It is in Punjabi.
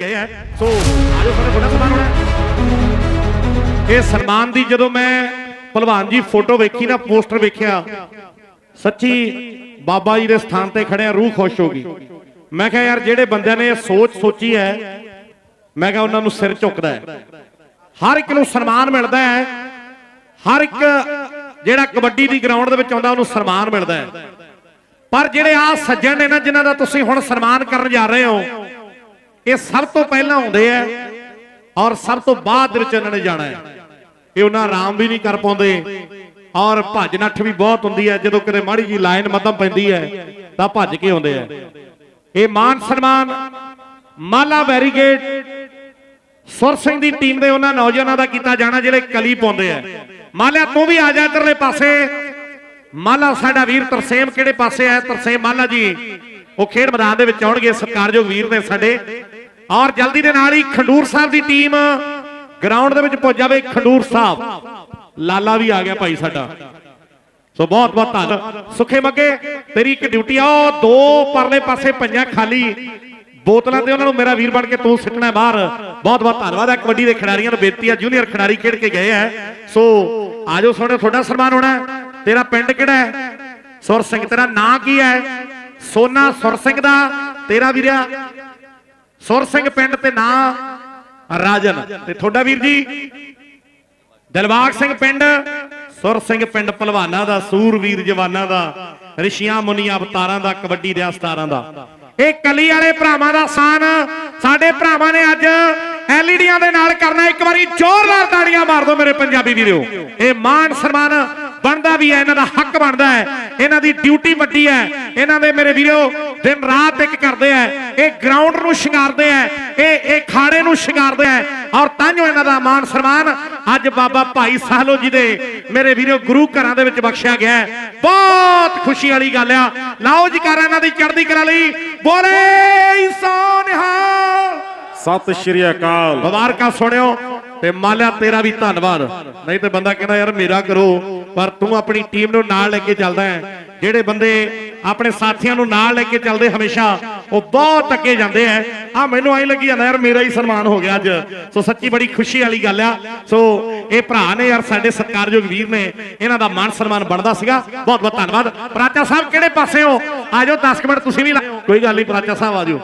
ਗਏ ਹੈ। ਸੋ ਆਜੋ ਸਾਡੇ ਤੁਹਾਡਾ ਸਨਮਾਨ ਹੋਣਾ। ਇਹ ਸਨਮਾਨ ਦੀ ਜਦੋਂ ਮੈਂ ਭਲਵਾਨ ਜੀ ਫੋਟੋ ਵੇਖੀ ਨਾ, ਪੋਸਟਰ ਵੇਖਿਆ, ਸੱਚੀ ਬਾਬਾ ਜੀ ਦੇ ਸਥਾਨ ਤੇ ਖੜਿਆ, ਰੂਹ ਖੁਸ਼ ਹੋ ਗਈ। ਮੈਂ ਕਿਹਾ, ਯਾਰ, ਜਿਹੜੇ ਬੰਦਿਆਂ ਨੇ ਇਹ ਸੋਚ ਸੋਚੀ ਹੈ, ਮੈਂ ਕਿਹਾ, ਉਹਨਾਂ ਨੂੰ ਸਿਰ ਝੁਕਦਾ ਹੈ। ਹਰ ਇੱਕ ਨੂੰ ਸਨਮਾਨ ਮਿਲਦਾ ਹੈ। ਹਰ ਇੱਕ ਜਿਹੜਾ ਕਬੱਡੀ ਦੀ ਗਰਾਊਂਡ ਦੇ ਵਿੱਚ ਆਉਂਦਾ, ਉਹਨੂੰ ਸਨਮਾਨ ਮਿਲਦਾ ਹੈ। ਪਰ ਜਿਹੜੇ ਆ ਸੱਜਣ ਨੇ ਨਾ, ਜਿਨ੍ਹਾਂ ਦਾ ਤੁਸੀਂ ਹੁਣ ਸਨਮਾਨ ਕਰਨ ਜਾ ਰਹੇ ਹੋ ਇਹ ਸਭ ਤੋਂ ਪਹਿਲਾਂ ਆਉਂਦੇ ਆ ਔਰ ਸਭ ਤੋਂ ਬਾਅਦ ਵਿੱਚ ਇਹਨਾਂ ਨੇ ਜਾਣਾ ਹੈ। ਇਹ ਉਹਨਾਂ ਆਰਾਮ ਵੀ ਨਹੀਂ ਕਰ ਪਾਉਂਦੇ ਔਰ ਭੱਜ ਨੱਠ ਵੀ ਬਹੁਤ ਹੁੰਦੀ ਹੈ। ਜਦੋਂ ਕਿਤੇ ਮਾੜੀ ਜੀ ਲਾਈਨ ਮੱਧਮ ਪੈਂਦੀ ਹੈ, ਤਾਂ ਭੱਜ ਕੇ ਆਉਂਦੇ ਆ। ਇਹ ਮਾਨ ਸਨਮਾਨ ਮਾਲਾ ਬੈਰੀਗੇਡ ਸੁਰ ਸਿੰਘ ਦੀ ਟੀਮ ਦੇ ਉਹਨਾਂ ਨੌਜਵਾਨਾਂ ਦਾ ਕੀਤਾ ਜਾਣਾ, ਜਿਹੜੇ ਕਲੀ ਪਾਉਂਦੇ ਆ। ਮਾਲਿਆ ਤੂੰ ਵੀ ਆ ਜਾ ਇਧਰਲੇ ਪਾਸੇ। ਮਾਲਾ, ਸਾਡਾ ਵੀਰ ਤਰਸੇਮ ਕਿਹੜੇ ਪਾਸੇ ਆ? ਤਰਸੇਮ ਮਾਲਾ ਜੀ, ਉਹ ਖੇਡ ਮੈਦਾਨ ਦੇ ਵਿੱਚ ਆਉਣਗੇ। ਸਤਿਕਾਰਯੋਗ ਵੀਰ ਨੇ ਸਾਡੇ। ਔਰ ਜਲਦੀ ਦੇ ਨਾਲ ਹੀ ਖੰਡੂਰ ਸਾਹਿਬ ਦੀ ਟੀਮ ਗਰਾਊਂਡ ਦੇ ਵਿੱਚ ਪਹੁੰਚ ਜਾਵੇ, ਖੰਡੂਰ ਸਾਹਿਬ। ਲਾਲਾ ਵੀ ਆ ਗਿਆ ਭਾਈ ਸਾਡਾ। ਸੋ ਬਹੁਤ ਬਹੁਤ ਧੰਨ। ਸੁਖੇ ਮੱਗੇ, ਤੇਰੀ ਇੱਕ ਡਿਊਟੀ ਆ, ਉਹ ਦੋ ਪਰਲੇ ਪਾਸੇ ਪੰਜਾਂ ਖਾਲੀ। ਬੋਤਲਾਂ ਤੇ ਉਹਨਾਂ ਨੂੰ ਮੇਰਾ ਵੀਰ ਬਣ ਕੇ ਤੂੰ ਸਿੱਟਣਾ ਬਾਹਰ। ਬਹੁਤ ਬਹੁਤ ਧੰਨਵਾਦ। ਹੈ ਕਬੱਡੀ ਦੇ ਖਿਡਾਰੀਆਂ ਨੂੰ ਬੇਨਤੀ ਆ ਜੂਨੀਅਰ ਖਿਡਾਰੀ ਖੇਡ ਕੇ ਗਏ ਆ। ਸੋ ਆਜੋ ਸੋਹਣੇ, ਤੁਹਾਡਾ ਸਨਮਾਨ ਹੋਣਾ। ਤੇਰਾ ਪਿੰਡ ਕਿਹੜਾ ਹੈ? ਸੁਰ ਸਿੰਘ, ਤੇਰਾ ਨਾਂ ਕੀ ਹੈ? ਸੋਨਾ ਸੁਰ ਸਿੰਘ ਦਾ। ਤੇਰਾ ਵੀਰਿਆ ਸੁਰ ਸਿੰਘ ਪਿੰਡ ਤੇ ਨਾਂ ਰਾਜਨ ਤੇ ਤੁਹਾਡਾ ਵੀਰ ਜੀ ਦਿਲਬਾਗ ਸਿੰਘ ਪਿੰਡ, ਸੁਰ ਸਿੰਘ ਪਿੰਡ ਪਹਿਲਵਾਨਾਂ ਦਾ, ਸੂਰਵੀਰ ਜਵਾਨਾਂ ਦਾ, ਰਿਸ਼ੀਆਂ ਮੁਨੀਆਂ ਅਵਤਾਰਾਂ ਦਾ, ਕਬੱਡੀ ਦੇ ਸਤਾਰਾਂ ਦਾ। ਇਹ ਕਲੀ ਵਾਲੇ ਭਰਾਵਾਂ ਦਾ ਸਾਨ, ਸਾਡੇ ਭਰਾਵਾਂ ਨੇ ਅੱਜ ਐਲਈਡੀਆਂ ਦੇ ਨਾਲ ਕਰਨਾ, ਇੱਕ ਵਾਰੀ ਜ਼ੋਰਦਾਰ ਤਾੜੀਆਂ ਮਾਰ ਦਿਓ ਮੇਰੇ ਪੰਜਾਬੀ ਵੀਰੋ। ਇਹ ਮਾਣ ਸਨਮਾਨ ਬਣਦਾ ਵੀ ਹੈ, ਇਹਨਾਂ ਦਾ ਹੱਕ ਬਣਦਾ ਹੈ, ਇਹਨਾਂ ਦੀ ਡਿਊਟੀ ਵੱਡੀ ਹੈ, ਇਹਨਾਂ ਦੇ ਮੇਰੇ ਵੀਰੋ, ਦਿਨ ਰਾਤ ਇੱਕ ਕਰਦੇ ਆ ਇਹ ਗਰਾਊਂਡ ਨੂੰ ਸ਼ਿੰਗਾਰਦੇ ਆ ਇਹ ਇਹ ਖਾੜੇ ਨੂੰ ਸ਼ਿੰਗਾਰਦੇ ਆ। ਔਰ ਤਾਂਜੋ ਇਹਨਾਂ ਦਾ ਮਾਨ ਸਨਮਾਨ ਅੱਜ ਬਾਬਾ ਭਾਈ ਸਾਹਿਲੋ ਜੀ ਦੇ ਮੇਰੇ ਵੀਰੋ ਗੁਰੂ ਘਰਾਂ ਦੇ ਵਿੱਚ ਬਖਸ਼ਿਆ ਗਿਆ। ਬਹੁਤ ਖੁਸ਼ੀ ਵਾਲੀ ਗੱਲ ਆ। ਲਾਓ ਜੀ ਕਰ ਇਹਨਾਂ ਦੀ ਚੜ੍ਹਦੀ ਕਰਾ ਲਈ। ਬੋਲੇ ਸੋਨਿਹਾਲ ਸਤਿ ਸ਼੍ਰੀ ਅਕਾਲ। ਮੁਬਾਰਕਾਂ ਸੁਣਿਓ ਤੇ ਮਾਲਿਆ ਤੇਰਾ ਵੀ ਧੰਨਵਾਦ। ਨਹੀਂ ਤੇ ਬੰਦਾ ਕਹਿੰਦਾ ਯਾਰ ਮੇਰਾ ਕਰੋ ਪਰ ਤੂੰ ਆਪਣੀ ਟੀਮ ਨੂੰ ਨਾਲ ਲੈ ਕੇ ਚੱਲਦਾ ਹੈ। ਜਿਹੜੇ ਬੰਦੇ ਆਪਣੇ ਸਾਥੀਆਂ ਨੂੰ ਨਾਲ ਲੈ ਕੇ ਚੱਲਦੇ ਹਮੇਸ਼ਾ ਉਹ ਬਹੁਤ ਅੱਗੇ ਜਾਂਦੇ ਆ। ਆ ਮੈਨੂੰ ਐਂ ਲੱਗੀ ਜਾਂਦਾ ਯਾਰ, ਮੇਰਾ ਹੀ ਸਨਮਾਨ ਹੋ ਗਿਆ ਅੱਜ। ਸੋ ਸੱਚੀ ਬੜੀ ਖੁਸ਼ੀ ਵਾਲੀ ਗੱਲ ਆ। ਸੋ ਇਹ ਭਰਾ ਨੇ ਯਾਰ ਸਾਡੇ ਸਤਿਕਾਰਯੋਗ ਵੀਰ ਨੇ ਇਹਨਾਂ ਦਾ ਮਾਨ ਸਨਮਾਨ ਬਣਦਾ ਸੀਗਾ। ਬਹੁਤ ਬਹੁਤ ਧੰਨਵਾਦ। ਪ੍ਰਾਚਾ ਸਾਹਿਬ ਕਿਹੜੇ ਪਾਸੇ ਹੋ? ਆਜੋ 10 ਮਿੰਟ ਤੁਸੀਂ ਵੀ ਲਾ- ਕੋਈ ਗੱਲ ਨਹੀਂ, ਪ੍ਰਾਚਾ ਸਾਹਿਬ ਆਜੋ